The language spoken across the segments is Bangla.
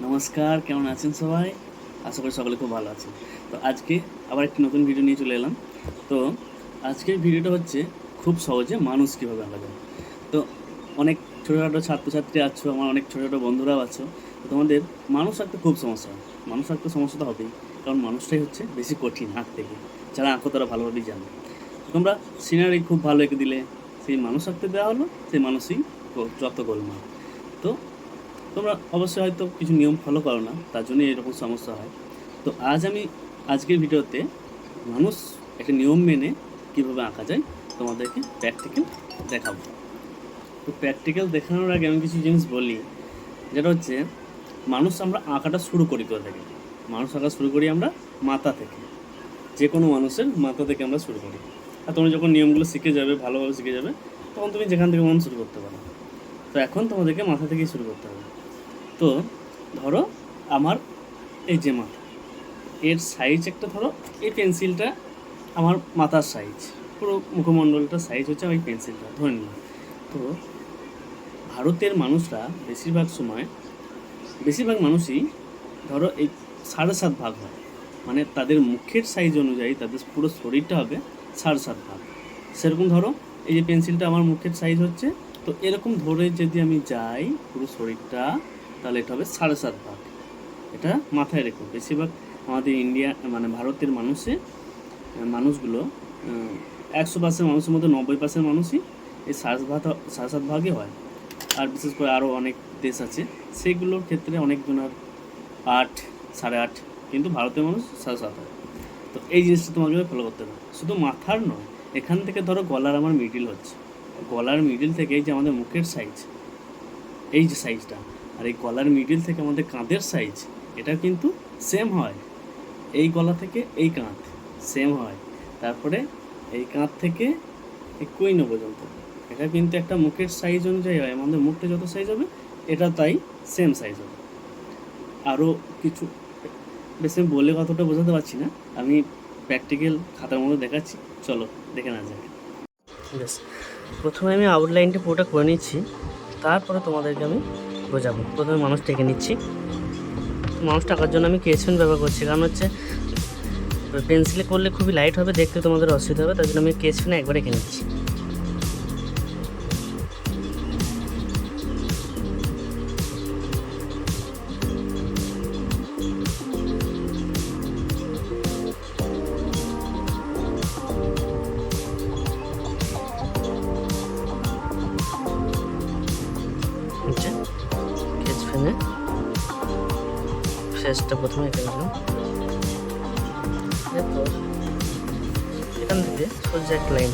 নমস্কার, কেমন আছেন সবাই? আশা করি সকলে খুব ভালো আছেন। তো আজকে আবার একটি নতুন ভিডিও নিয়ে চলে এলাম। তো আজকের ভিডিওটা হচ্ছে খুব সহজে মানুষ কীভাবে আঁকা যায় তো অনেক ছোটো ছোটো ছাত্রছাত্রী আছো, আমার অনেক ছোটো ছোটো বন্ধুরাও আছো। তো তোমাদের মানুষ আঁকতে খুব সমস্যা মানুষ আঁকতে সমস্যা তো হবেই, কারণ মানুষটাই হচ্ছে বেশি কঠিন আঁকতে গিয়ে যারা আঁকো তারা ভালোভাবেই জানে। তোমরা সিনারি খুব ভালো এঁকে দিলে, সেই মানুষ আঁকতে দেওয়া হলো, সেই মানুষই যত গোলমাল তোমরা অবশ্যই হয়তো কিছু নিয়ম ফলো করো না, তার জন্য এরকম সমস্যা হয়। তো আজ আমি আজকের ভিডিওতে মানুষ একটা নিয়ম মেনে কীভাবে আঁকা যায় তোমাদেরকে প্র্যাকটিক্যাল দেখাবো। তো প্র্যাকটিক্যাল দেখানোর আগে আমি কিছু জিনিস বলি, যেটা হচ্ছে মানুষ আমরা আঁকাটা শুরু করি করে থাকি? মানুষ আঁকা শুরু করি আমরা মাথা থেকে। যে কোনো মানুষের মাথা থেকে আমরা শুরু করি। আর তোমরা যখন নিয়মগুলো শিখে যাবে, ভালোভাবে শিখে যাবে, তখন তুমি যেখান থেকে মন শুরু করতে পারো। তো এখন তোমাদেরকে মাথা থেকেই শুরু করতে হবে। তো ধরো আমার এই যে মাথা, এর সাইজ একটা ধরো, এই পেন্সিলটা আমার মাথার সাইজ পুরো মুখমণ্ডলটার সাইজ হচ্ছে ওই পেন্সিলটা ধরে নিলাম। তো ভারতের মানুষরা বেশিরভাগ সময়, বেশিরভাগ মানুষই ধরো এই সাড়ে সাত ভাগ হয়। মানে তাদের মুখের সাইজ অনুযায়ী তাদের পুরো শরীরটা হবে সাড়ে সাত ভাগ। সেরকম ধরো এই যে পেন্সিলটা আমার মুখের সাইজ হচ্ছে, তো এরকম ধরে যদি আমি যাই, পুরো শরীরটা তাহলে এটা হবে সাড়ে সাত ভাগ। এটা মাথায় রেখো। বেশিরভাগ আমাদের ইন্ডিয়া মানে ভারতের মানুষে মানুষগুলো একশো পার্সেন্ট মানুষের মধ্যে নব্বই পার্সেন্ট মানুষই এই সাড়ে ভাগ, সাড়ে সাত ভাগই হয়। আর বিশেষ করে আরও অনেক দেশ আছে, সেগুলোর ক্ষেত্রে অনেকজনের আট, সাড়ে আট, কিন্তু ভারতের মানুষ সাড়ে সাত হয়। তো এই জিনিসটা তোমাকে ফলো করতে হবে। শুধু মাথার নয়, এখান থেকে ধরো গলার আমার মিডিল হচ্ছে। গলার মিডিল থেকে এই যে আমাদের মুখের সাইজ এই যে সাইজটা আর এই গলার মিডিল থেকে আমাদের কাঁধের সাইজ এটা কিন্তু সেম হয়। এই গলা থেকে এই কাঁধ সেম হয়। তারপরে এই কাঁধ থেকে এই কুইনো পর্যন্ত, এটা কিন্তু একটা মুখের সাইজ অনুযায়ী হয়, আমাদের মুখটা যত সাইজ হবে, এটা তাই সেম সাইজ হবে। আরও কিছু, বেশি বলে কতটা বোঝাতে পারছি না, আমি প্র্যাকটিক্যাল খাতার মধ্যে দেখাচ্ছি, চলো দেখে না যাক। বেশ প্রথমে আমি আউটলাইনটা পুরোটা করে নিচ্ছি, তারপরে তোমাদেরকে আমি বোঝাবো প্রথমে মানুষ এঁকে নিচ্ছি। মানুষ টাকার জন্য আমি কেসপেন ব্যবহার করছি। কারণ হচ্ছে পেন্সিলে করলে খুবই লাইট হবে, দেখতে তোমাদের অসুবিধা হবে, তার জন্য আমি কেসপেনে একবার এঁকে নিচ্ছি। ফেসটা প্রথমে এঁকে নিলাম। এখান থেকে সোজা এক লাইন।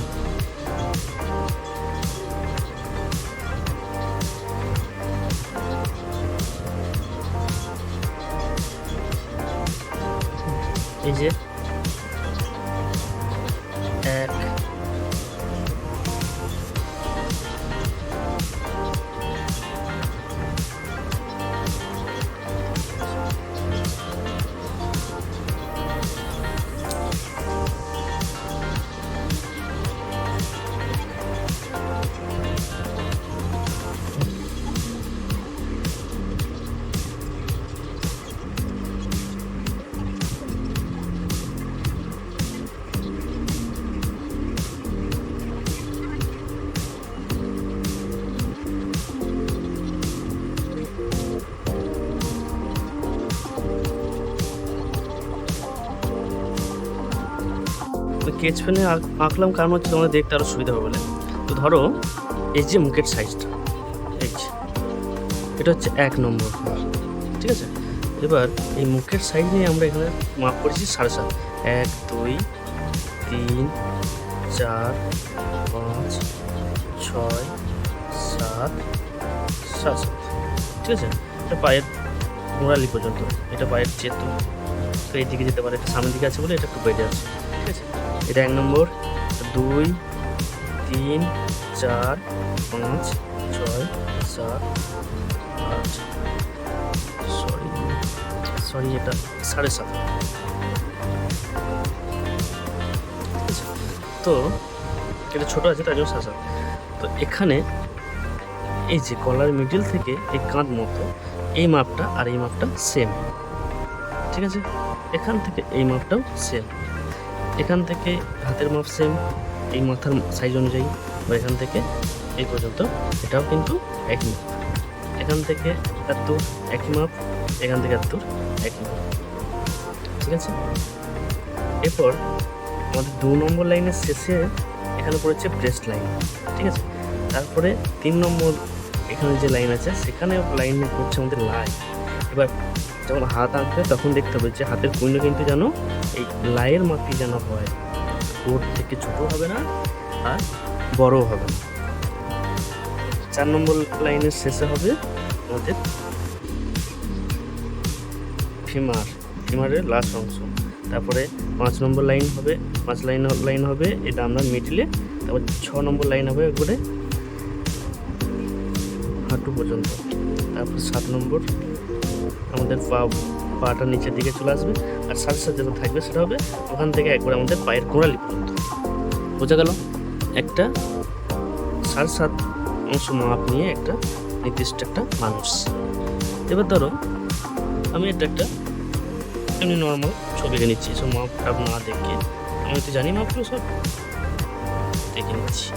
এই যে স্কেচ পেনে আঁকলাম কারণ হচ্ছে তোমাদের দেখতে আরও সুবিধা হবে বলে। তো ধরো, এই যে মুখের সাইজটা এই এটা হচ্ছে এক নম্বর ঠিক আছে? এবার এই মুখের সাইজ নিয়ে আমরা এখানে মাপ করেছি সাড়ে সাত। এক, দুই, তিন, চার, পাঁচ, ছয়, সাত সাত সাত, ঠিক আছে? এটা পায়ের গোড়ালি পর্যন্ত, এটা পায়ের চেতু। তো এই দিকে যেতে পারে, এটা সামনের দিকে আছে বলে এটা একটু বেড়ে আছে। এটা এক নম্বর। দুই, তিন, চার, পাঁচ, ছয়, সাত, আট সরি সরি এটা সাড়ে সাত। তো, এটা ছোটো আছে, তার জন্য সাড়ে সাত। তো এখানে এই যে কলার মিডিল থেকে এই কাঁধ মতো এই মাপটা আর এই মাপটা সেম ঠিক আছে? এখান থেকে এই মাপটাও সেম এখান থেকে হাতের মাপ সেম এই মাথার সাইজ অনুযায়ী, বা এখান থেকে এই পর্যন্ত, এটাও কিন্তু একই। মাপ এখান থেকে এত একই মাপ, এখান থেকে এত একই মাপ। ঠিক আছে? এরপর আমাদের দু নম্বর লাইনের শেষে এখানে পড়েছে ব্রেস্ট লাইন ঠিক আছে? তারপরে তিন নম্বর এখানে যে লাইন আছে সেখানে লাইনে পড়ছে আমাদের লাই এবার যখন হাত আঁকবে তখন দেখতে হবে যে হাতের কুইন্য কিন্তু যেন এই লাইয়ের মাপি যেন হয়। ওর থেকে ছোট হবে না আর বড়ও হবে না। চার নম্বর লাইনের শেষে হবে আমাদের ফিমার, ফিমারের লাস্ট অংশ। তারপরে পাঁচ নম্বর লাইন হবে, পাঁচ লাইন লাইন হবে, এটা আমরা মিডিলে তারপর ছ নম্বর লাইন হবে একবারে হাঁটু পর্যন্ত। তারপর সাত নম্বর আমাদের পা, পাটা নিচের দিকে চলে আসবে, আর সাথে সাথে যেটা থাকবে সেটা হবে ওখান থেকে একবার আমাদের পায়ের গোড়ালি পর্যন্ত। বোঝা গেল? একটা সাড়ে সাত অংশ মাপ নিয়ে একটা নির্দিষ্ট একটা মানুষ। এবার ধরো, আমি এটা একটা এমনি নর্মাল ছবি এঁকে নিচ্ছি, সব মাপ টাপ না দেখে। আমি তো জানি মাপগুলো সব দেখে নিচ্ছি।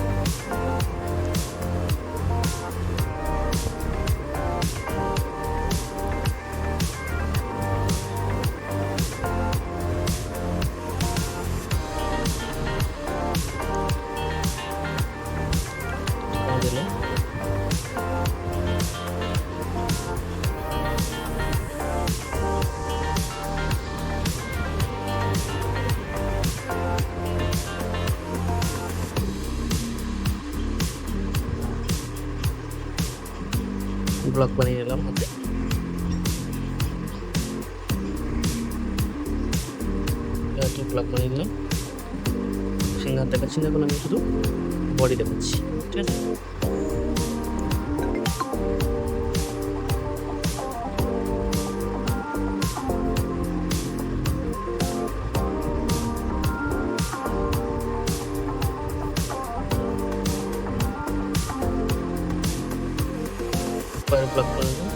ব্লক বানিয়ে নিলাম। হাতে ব্লক বানিয়ে নিলাম। সিংহার দেখাচ্ছি না এখন আমি, শুধু বডি দেখাচ্ছি। ঠিক আছে? পায়ের ব্লক করে গেল?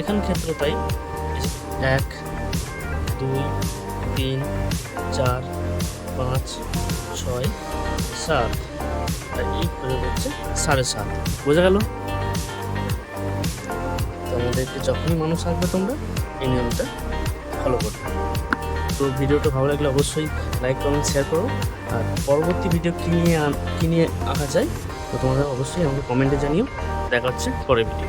এখান ক্ষেত্র তাই। এক, দুই, তিন, চার, পাঁচ, ছয়, সাত। পর্যন্ত হচ্ছে সাড়ে সাত। বোঝা গেল? তোমাদেরকে যখনই মানুষ আসবে তোমরা, এই নিয়মটা ফলো করবে। তো ভিডিওটা ভালো লাগলে অবশ্যই লাইক কমেন্ট শেয়ার করো। আর পরবর্তী ভিডিও কী নিয়ে কী নিয়ে আঁকা যায়, তো তোমাদের অবশ্যই আমাকে কমেন্টে জানিও। দেখা হচ্ছে পরের ভিডিও